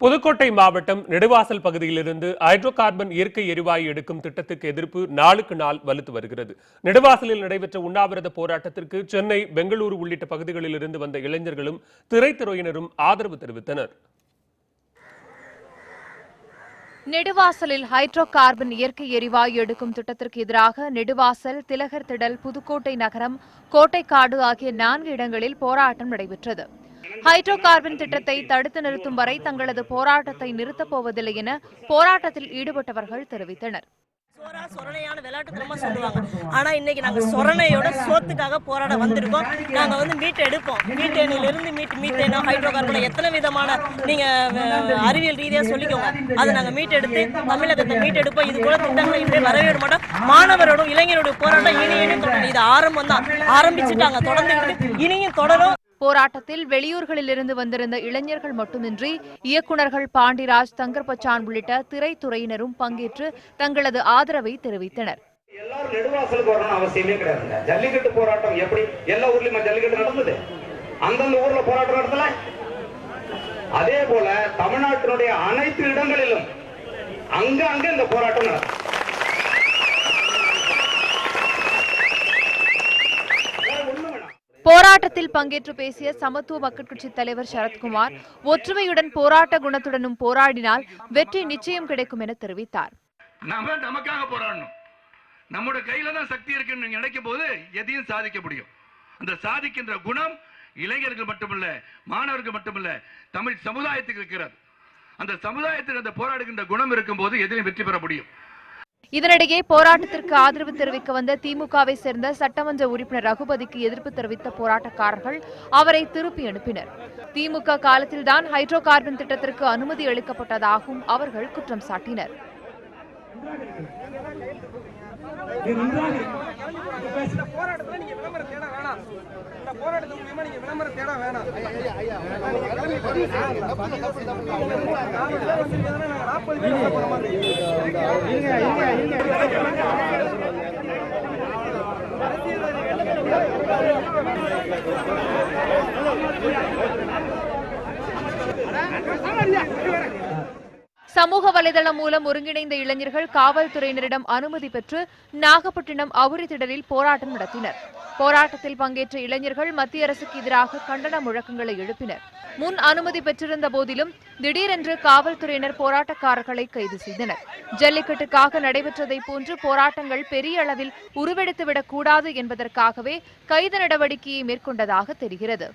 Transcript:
புதுக்கோட்டை மாவட்டம் நெடுவாசல் பகுதியிலிருந்து hydro carbon இயற்கை எரிவாயு எடுக்கும் திட்டத்துக்கு எதிர்ப்பு நாளுக்கு நாள் வலுத்து வருகிறது. நெடுவாசலில் நடைபெற்ற உண்ணாவிரத போராட்டத்திற்கு சென்னை பெங்களூரு உள்ளிட்ட பகுதிகளில் இருந்து வந்த இளைஞர்களும் திரைத்துறையினரும் ஆதரவு தெரிவித்தனர். நெடுவாசலில் ஹைட்ரோ கார்பன் இயற்கை எரிவாயு எடுக்கும் திட்டத்திற்கு எதிராக நெடுவாசல் திலகர் திடல் புதுக்கோட்டை நகரம் கோட்டைக்காடு ஆகிய நான்கு இடங்களில் போராட்டம் நடைபெற்றது. ஹைட்ரோ கார்பன் திட்டத்தை தடுத்து நிறுத்தும் வரை தங்களது போராட்டத்தை நிறுத்தப் போவதில்லை என போராட்டத்தில் ஈடுபட்டவர்கள் தெரிவித்தனர். சோறா சொரணையான விளையாட்டுத்தனமா சொல்லுவாங்க. ஆனா இன்னைக்கு நாங்க சொரணையோட சோத்துக்காக போராட வந்திருக்கோம். நாங்க வந்து மீட் எடுப்போம். மீட்டேனில இருந்து மீட் மீத்தேனோ ஹைட்ரோ கார்பன் எத்தனை விதமான நீங்க அறிவியல் ரீதியா சொல்லிக்கோங்க. அதை நாங்க மீட் எடுத்து தமிழகத்தை மீட் எடுப்போம். இது கூட திட்டங்களை இப்படியே வரவேற மாட்டோம். மாணவரோட இளைஞரோட போராட்டம் இனி இனி தொடரும். இது ஆரம்பம் தான் ஆரம்பிச்சுட்டாங்க. தொடர்ந்து இனியும் தொடரும். போராட்டத்தில் வெளியூர்களிலிருந்து வந்திருந்த இளைஞர்கள் மட்டுமின்றி இயக்குநர்கள் பாண்டிராஜ் தங்கர்பச்சான் உள்ளிட்ட திரைத்துறையினரும் பங்கேற்று தங்களது ஆதரவை தெரிவித்தனர். எல்லாரும் நெடுவாசலுக்கு வரணும்னு அவசியமே கிடையாதுங்க. ஜல்லிக்கட்டு போராட்டம் எப்படி? எல்லா ஊர்லயுமா ஜல்லிக்கட்டு நடந்தது. அந்தந்த ஊர்ல போராட்டம் நடத்தல. அதே போல தமிழ்நாட்டினுடைய அனைத்து இடங்களிலும் அங்க அங்க இந்த போராட்டம் நடக்கும் கூட்டத்தில் பங்கேற்று பேசிய சமத்துவ மக்கள் கட்சி தலைவர் சரத்குமார் ஒற்றுமையுடன் போராட்ட குணத்துடனும் போராடினால் வெற்றி நிச்சயம் கிடைக்கும் என தெரிவித்தார். நாம நமக்காக போராடணும். நம்முடைய கையில தான் சக்தி இருக்குன்னு நினைக்கும் போது எதையும் சாதிக்க முடியும். அந்த சாதிக்கின்ற குணம் இளைஞர்கள் மட்டுமல்ல மாணவர்கள் மட்டுமல்ல தமிழ் சமுதாயத்துக்கு இருக்கிறது. அந்த சமுதாயத்தில் அந்த போராடுகின்ற குணம் இருக்கும்போது எதிலும் வெற்றி பெற முடியும். இதனிடையே போராட்டத்திற்கு ஆதரவு தெரிவிக்க வந்த திமுகவை சேர்ந்த சட்டமன்ற உறுப்பினர் ரகுபதிக்கு எதிர்ப்பு தெரிவித்த போராட்டக்காரர்கள் அவரை திருப்பி அனுப்பினர். திமுக காலத்தில்தான் ஹைட்ரோ கார்பன் திட்டத்திற்கு அனுமதி அளிக்கப்பட்டதாகவும் அவர்கள் குற்றம் சாட்டினர். இந்த போராட்டத்துல நீங்க விளம்பரம் தேட வேணாம். இந்த போராட்டத்து மூலியமா நீங்க விளம்பரம் தேட வேணாம். நாற்பது பேர் போற மாதிரி சமூக வலைதளம் மூலம் ஒருங்கிணைந்த இளைஞர்கள் காவல்துறையினரிடம் அனுமதி பெற்று நாகப்பட்டினம் அவுரி திடலில் போராட்டம் நடத்தினர். போராட்டத்தில் பங்கேற்ற இளைஞர்கள் மத்திய அரசுக்கு எதிராக கண்டன முழக்கங்களை எழுப்பினர். முன் அனுமதி பெற்றிருந்த போதிலும் திடீரென்று காவல்துறையினர் போராட்டக்காரர்களை கைது செய்தனர். ஜல்லிக்கட்டுக்காக நடைபெற்றதைப் போன்று போராட்டங்கள் பெரிய அளவில் உருவெடுத்துவிடக் கூடாது என்பதற்காகவே கைது நடவடிக்கையை மேற்கொண்டதாக தெரிகிறது.